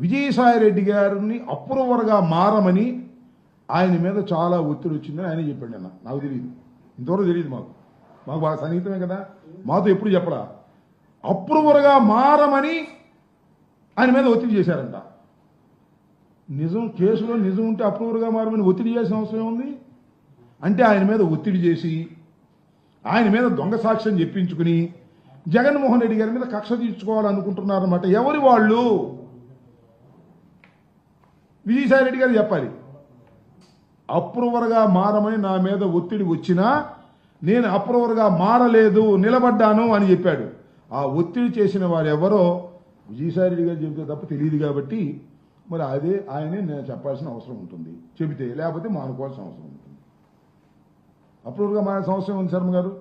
విజయసాయిరెడ్డి గారిని అప్రూవర్గా మారమని ఆయన మీద చాలా ఒత్తిడి వచ్చిందని ఆయన చెప్పాడు అన్న నాకు తెలియదు ఇంతవరకు తెలియదు మాకు. మాకు బాగా సన్నిహితమే కదా. మాతో ఎప్పుడు చెప్పడా అప్రూవర్గా మారమని ఆయన మీద ఒత్తిడి చేశారంట. నిజం కేసులో నిజం ఉంటే అప్రూవర్గా మారమని ఒత్తిడి చేసిన అవసరం ఉంది అంటే ఆయన మీద ఒత్తిడి చేసి ఆయన మీద దొంగ సాక్ష్యం చెప్పించుకుని జగన్మోహన్ రెడ్డి గారి మీద కక్ష తీర్చుకోవాలనుకుంటున్నారన్నమాట. ఎవరి వాళ్ళు? విజయసాయి రెడ్డి గారు చెప్పాలి. అప్రూవర్గా మారమని నా మీద ఒత్తిడి వచ్చినా నేను అప్రూవర్గా మారలేదు నిలబడ్డాను అని చెప్పాడు. ఆ ఒత్తిడి చేసిన వారు ఎవరో విజయసాయి రెడ్డి గారు చెబితే తప్ప తెలియదు కాబట్టి మరి అదే ఆయనే నేను చెప్పాల్సిన అవసరం ఉంటుంది. చెబితే లేకపోతే మానుకోవాల్సిన అవసరం ఉంటుంది. అప్రూవర్గా మారే సంవత్సరం ఉంది శర్మ గారు?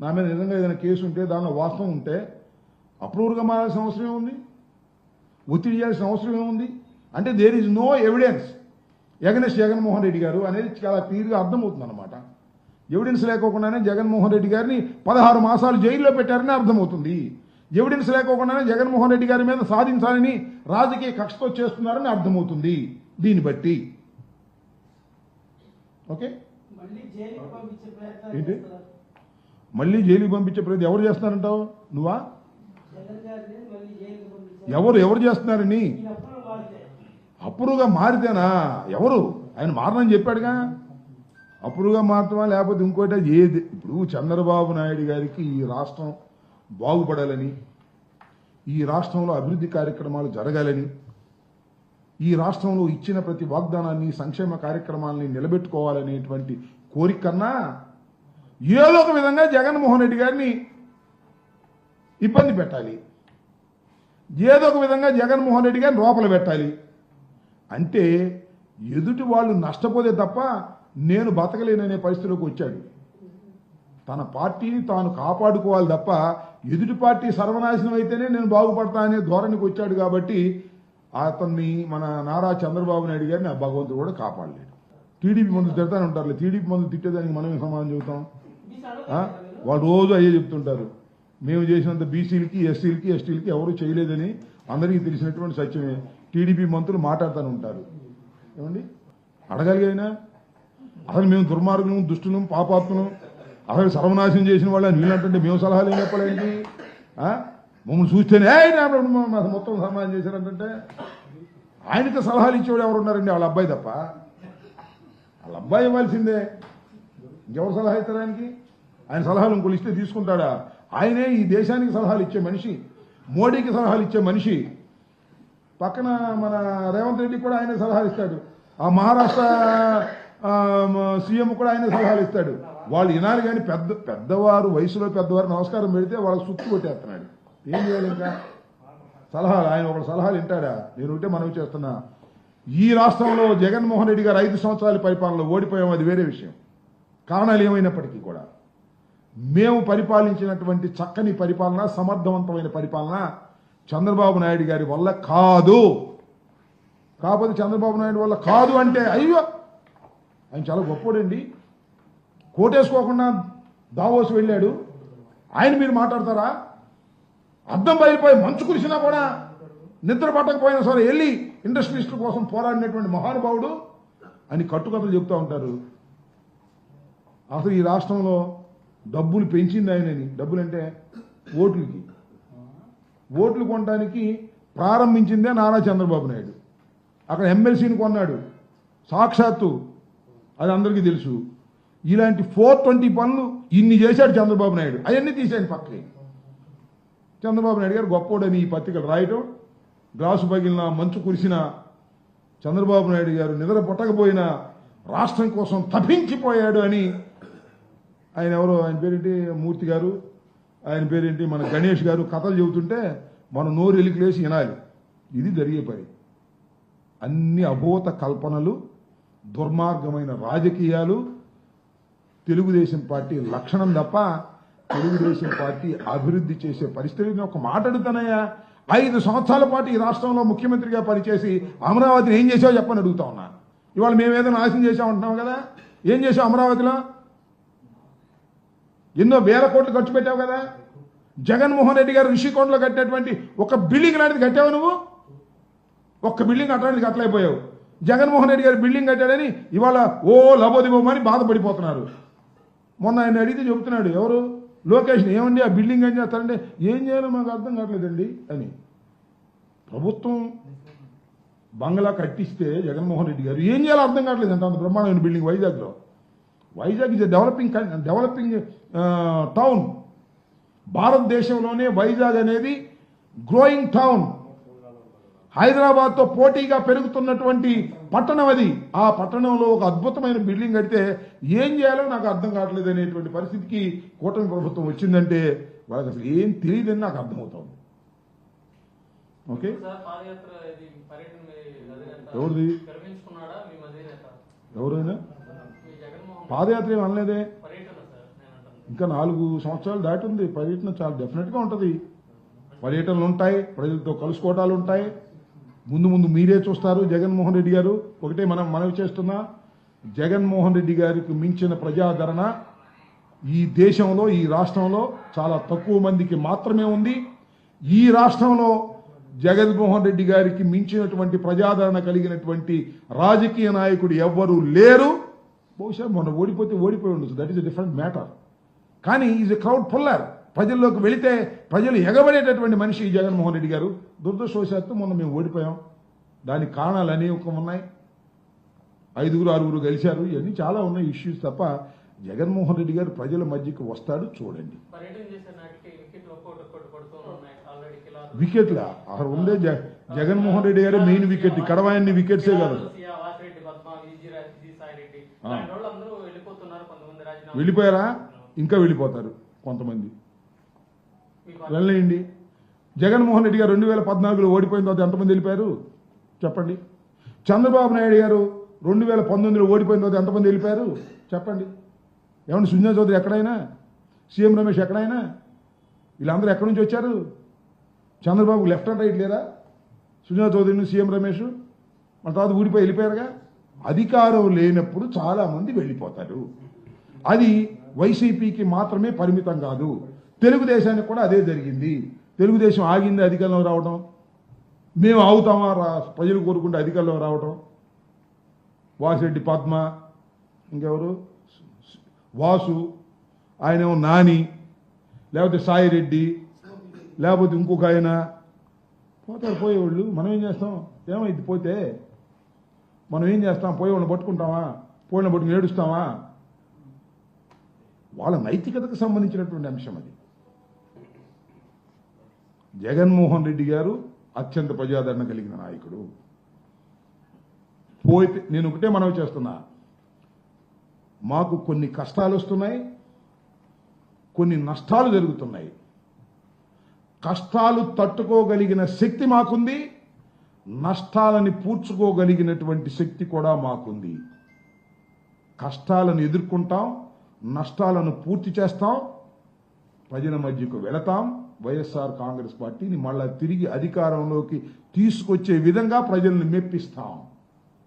నా మీద నిజంగా ఏదైనా కేసు ఉంటే దానిలో వాస్తవం ఉంటే అప్రూవర్గా మారాల్సిన అవసరం ఏముంది? ఒత్తిడి చేయాల్సిన అవసరం ఏముంది? అంటే there is no evidence against Jaganmohan Reddy గారు అనేది చాలా క్లియర్గా అర్థమవుతుంది అనమాట ఎవిడెన్స్ లేకోకుండానే జగన్మోహన్ రెడ్డి గారిని పదహారు మాసాలు జైల్లో పెట్టారని అర్థమవుతుంది. ఎవిడెన్స్ లేకోకుండానే జగన్మోహన్ రెడ్డి గారి మీద సాధించాలని రాజకీయ కక్షతో చేస్తున్నారని అర్థమవుతుంది. దీన్ని బట్టి. ఓకే? ఏంటి? మళ్ళీ జైలుకి పంపించే ప్రతి ఎవరు చేస్తున్నారంటావు? నువ్వా? ఎవరు ఎవరు చేస్తున్నారని? అప్పుడుగా మారితేనా? ఎవరు? ఆయన మారనని చెప్పాడుగా. అప్పుడుగా మారటమా? లేకపోతే ఇంకోటి ఏది? ఇప్పుడు చంద్రబాబు నాయుడు గారికి ఈ రాష్ట్రం బాగుపడాలని ఈ రాష్ట్రంలో అభివృద్ధి కార్యక్రమాలు జరగాలని ఈ రాష్ట్రంలో ఇచ్చిన ప్రతి వాగ్దానాన్ని సంక్షేమ కార్యక్రమాలని నిలబెట్టుకోవాలనేటువంటి కోరిక కన్నా ఏదో ఒక విధంగా జగన్మోహన్ రెడ్డి గారిని ఇబ్బంది పెట్టాలి. ఏదో ఒక విధంగా జగన్మోహన్ రెడ్డి గారిని లోపల పెట్టాలి. అంటే ఎదుటి వాళ్ళు నష్టపోతే తప్ప నేను బతకలేననే పరిస్థితిలోకి వచ్చాడు. తన పార్టీని తాను కాపాడుకోవాలి తప్ప ఎదుటి పార్టీ సర్వనాశనం అయితేనే నేను బాగుపడతా అనే ధోరణికి వచ్చాడు కాబట్టి అతన్ని మన నారా చంద్రబాబు నాయుడు గారిని ఆ భగవంతుడు కూడా కాపాడలేడు. టీడీపీ మందులు తిడతానే ఉంటారు టీడీపీ మందులు తిట్టేదానికి మనమే సమాధానం చెబుతాం? వాళ్ళు రోజు అయ్యే చెప్తుంటారు. మేము చేసినంత బీసీలకి ఎస్సీలకి ఎస్టీలకి ఎవరు చేయలేదని అందరికీ తెలిసినటువంటి సత్యమే. టీడీపీ మంత్రులు మాట్లాడుతూనే ఉంటారు. ఏమండి? అడగలిగైనా అసలు మేము దుర్మార్గులం దుష్టులం పాపాత్మలం అసలు సర్వనాశనం చేసిన వాళ్ళని వీళ్ళంటే మేము సలహాలు ఏం చెప్పాలండి? మమ్మల్ని చూస్తేనే ఆయన మొత్తం సమాధానం చేశారంటే ఆయనకి సలహాలు ఇచ్చేవాడు ఎవరు ఉన్నారండి? వాళ్ళ అబ్బాయి తప్ప. వాళ్ళ అబ్బాయి ఇవ్వాల్సిందే. ఇంకెవరు సలహా ఇస్తారు ఆయనకి? ఆయన సలహాలు ఇంకోళ్ళు ఇస్తే తీసుకుంటాడా? ఆయనే ఈ దేశానికి సలహాలు ఇచ్చే మనిషి మోడీకి సలహాలు ఇచ్చే మనిషి పక్కన మన రేవంత్ రెడ్డి కూడా ఆయనే సలహాలు ఇస్తాడు. ఆ మహారాష్ట్ర సీఎం కూడా ఆయనే సలహాలు ఇస్తాడు. వాళ్ళు వినాలి కానీ పెద్ద పెద్దవారు వయసులో పెద్దవారు నమస్కారం పెడితే వాళ్ళకి సుత్తు కొట్టేస్తున్నాడు. ఏం చేయాలి ఇంకా? సలహాలు ఆయన ఒక సలహాలు వింటాడా? నేను ఉంటే మనవి చేస్తున్నా. ఈ రాష్ట్రంలో జగన్మోహన్ రెడ్డి గారు ఐదు సంవత్సరాల పరిపాలనలో ఓడిపోయాం అది వేరే విషయం. కారణాలు ఏమైనప్పటికీ కూడా. మేము పరిపాలించినటువంటి చక్కని పరిపాలన సమర్థవంతమైన పరిపాలన చంద్రబాబు నాయుడు గారి వల్ల కాదు. కాకపోతే చంద్రబాబు నాయుడు వల్ల కాదు అంటే అయ్యో! ఆయన చాలా గొప్పోడండి. కోటేసుకోకుండా దావోస్ వెళ్ళాడు. ఆయన మీరు మాట్లాడతారా? అద్దం బయలుపోయి మంచు కురిసినా కూడా నిద్ర పట్టకపోయినా సరే వెళ్ళి ఇండస్ట్రియలిస్టుల కోసం పోరాడినటువంటి మహానుభావుడు అని కట్టుకథలు చెప్తూ ఉంటారు. అసలు ఈ రాష్ట్రంలో డబ్బులు పెంచింది ఆయనని. డబ్బులు అంటే ఓట్లకి. ఓట్లు కొనడానికి ప్రారంభించిందే నారా చంద్రబాబు నాయుడు. అక్కడ ఎమ్మెల్సీని కొన్నాడు. సాక్షాత్తు అది అందరికీ తెలుసు. ఇలాంటి ఫోర్ ట్వంటీ పనులు ఇన్ని చేశాడు చంద్రబాబు నాయుడు. అవన్నీ తీసేయండి పక్కకి. చంద్రబాబు నాయుడు గారు గొప్పోడని ఈ పత్రికలు రాయటం గ్లాసు పగిలిన మంచు కురిసిన చంద్రబాబు నాయుడు గారు నిద్ర పుట్టకపోయినా రాష్ట్రం కోసం తప్పించిపోయాడు అని ఆయన ఎవరో ఆయన పేరేంటి? మూర్తి గారు ఆయన పేరేంటి? మన గణేష్ గారు కథలు చెబుతుంటే మనం నోరు ఎలికిలేసి వినాలి. ఇది జరిగే పని. అన్ని అభూత కల్పనలు దుర్మార్గమైన రాజకీయాలు తెలుగుదేశం పార్టీ లక్షణం తప్ప తెలుగుదేశం పార్టీ అభివృద్ధి చేసే పరిస్థితి నేను ఒక మాట అడుగుతానయ్యా. ఐదు సంవత్సరాల పాటు ఈ రాష్ట్రంలో ముఖ్యమంత్రిగా పనిచేసి అమరావతిని ఏం చేసావో చెప్పని అడుగుతా ఉన్నా. ఇవాళ మేము ఏదైనా నాశనం చేసామంటున్నాం కదా? ఏం చేసావు అమరావతిలో? ఎన్నో వేల కోట్లు ఖర్చు పెట్టావు కదా? జగన్మోహన్ రెడ్డి గారు రిషికొండలో కట్టినటువంటి ఒక బిల్డింగ్ లాంటిది కట్టావు నువ్వు? ఒక్క బిల్డింగ్ కట్టడానికి కట్టలేకపోయావు జగన్మోహన్ రెడ్డి గారు బిల్డింగ్ కట్టాడని ఇవాళ ఓ లబోదిబోమని బాధపడిపోతున్నారు. మొన్న ఆయన అడిగితే చెబుతున్నాడు ఎవరు? లొకేషన్ ఏమండి ఆ బిల్డింగ్ ఏం చేస్తారంటే ఏం చేయాలో మాకు అర్థం కావట్లేదండి అని. ప్రభుత్వం బంగ్లా కట్టిస్తే జగన్మోహన్ రెడ్డి గారు ఏం చేయాలో అర్థం కావట్లేదు అంత అంత బ్రహ్మాండమైన బిల్డింగ్ వైజాగ్లో. Vizag is developing developing town భారతదేశంలోనే వైజాగ్ అనేది గ్రోయింగ్ టౌన్ హైదరాబాద్తో పోటీగా పెరుగుతున్నటువంటి పట్టణం అది. ఆ పట్టణంలో ఒక అద్భుతమైన బిల్డింగ్ కడితే ఏం చేయాలో నాకు అర్థం కావట్లేదు అనేటువంటి పరిస్థితికి కూటమి ప్రభుత్వం వచ్చిందంటే వాళ్ళకి అసలు ఏం తెలియదని నాకు అర్థమవుతోంది. ఓకే? ఎవరిది? ఎవరైనా? పాదయాత్ర అనలేదే. ఇంకా నాలుగు సంవత్సరాలు దాటి ఉంది. పర్యటన చాలా డెఫినెట్గా ఉంటుంది. పర్యటనలు ఉంటాయి ప్రజలతో కలుసుకోవటాలు ఉంటాయి. ముందు ముందు మీరే చూస్తారు జగన్మోహన్ రెడ్డి గారు. ఒకటే మనం మనవి చేస్తున్నా జగన్మోహన్ రెడ్డి గారికి మించిన ప్రజాదరణ ఈ దేశంలో ఈ రాష్ట్రంలో చాలా తక్కువ మందికి మాత్రమే ఉంది. ఈ రాష్ట్రంలో జగన్మోహన్ రెడ్డి గారికి మించినటువంటి ప్రజాదరణ కలిగినటువంటి రాజకీయ నాయకుడు ఎవ్వరూ లేరు. బహుశా మొన్న ఓడిపోతే ఓడిపోయి ఉండొచ్చు. దట్ ఈస్ డిఫరెంట్ మ్యాటర్ కానీ ఈజ్ ఎ క్రౌడ్ పుల్లర్ ప్రజల్లోకి వెళితే ప్రజలు ఎగబడేటటువంటి మనిషి ఈ జగన్మోహన్ రెడ్డి గారు. దురదృష్టవశాత్తు మొన్న మేము ఓడిపోయాం. దానికి కారణాలు అనేక ఉన్నాయి. ఐదుగురు ఆరుగురు కలిశారు ఇవన్నీ చాలా ఉన్నాయి ఇష్యూస్ తప్ప జగన్మోహన్ రెడ్డి గారు ప్రజల మధ్యకి వస్తాడు చూడండి. పర్యటన వికెట్లు అక్కడ ఉండే జగన్మోహన్ రెడ్డి గారే మెయిన్ వికెట్ కడవాయన్ని వికెట్సే కాదు సియా, వాసిరెడ్డి పద్మ విజీ రా- విజీ సాయి రెడ్డి ఆ. లాంటి వాళ్ళు అందరూ వెళ్ళిపోతున్నారు కొంతమంది రాజీనామా వెళ్ళిపోయారా? ఇంకా వెళ్ళిపోతారు కొంతమంది. వెళ్ళేయండి జగన్మోహన్ రెడ్డి గారు రెండు వేల పద్నాలుగులో ఓడిపోయిన తర్వాత ఎంతమంది వెళ్ళిపోయారు? చెప్పండి. చంద్రబాబు నాయుడు గారు రెండు వేల పంతొమ్మిదిలో ఓడిపోయిన తర్వాత ఎంతమంది వెళ్ళిపోయారు? చెప్పండి. ఏమండి సుజనా చౌదరి ఎక్కడైనా? సీఎం రమేష్ ఎక్కడైనా? వీళ్ళందరూ ఎక్కడి నుంచి వచ్చారు? చంద్రబాబు లెఫ్ట్ అండ్ రైట్ లేరా సుజనా చౌదరిని సీఎం రమేష్? మన తర్వాత ఊడిపోయి వెళ్ళిపోయారుగా? అధికారం లేనప్పుడు చాలా మంది వెళ్ళిపోతారు. అది వైసీపీకి మాత్రమే పరిమితం కాదు. తెలుగుదేశానికి కూడా అదే జరిగింది. తెలుగుదేశం ఆగింది అధికారంలో రావడం మేము ఆగుతామా? రా ప్రజలు కోరుకుంటే అధికారంలో రావడం వాసిరెడ్డి పద్మ ఇంకెవరు? వాసు ఆయన నాని లేకపోతే సాయిరెడ్డి లేకపోతే ఇంకొక ఆయన. పోతారు పోయేవాళ్ళు. మనం ఏం చేస్తాం? ఏమైంది? పోతే మనం ఏం చేస్తాం? పోయేవాళ్ళని పట్టుకుంటామా? పోయిన పట్టుకుని ఏడుస్తామా? వాళ్ళ నైతికతకు సంబంధించినటువంటి అంశం అది. జగన్మోహన్ రెడ్డి గారు అత్యంత ప్రజాదరణ కలిగిన నాయకుడు. పోయితే నేను ఒకటే మనవి చేస్తున్నా. మాకు కొన్ని కష్టాలు వస్తున్నాయి కొన్ని నష్టాలు జరుగుతున్నాయి. కష్టాలు తట్టుకోగలిగిన శక్తి మాకుంది నష్టాలని పూడ్చుకోగలిగినటువంటి శక్తి కూడా మాకుంది. కష్టాలను ఎదుర్కొంటాం నష్టాలను పూర్తి చేస్తాం ప్రజల మధ్యకు వెళతాం వైఎస్ఆర్ కాంగ్రెస్ పార్టీని మళ్ళా తిరిగి అధికారంలోకి తీసుకొచ్చే విధంగా ప్రజల్ని మెప్పిస్తాం.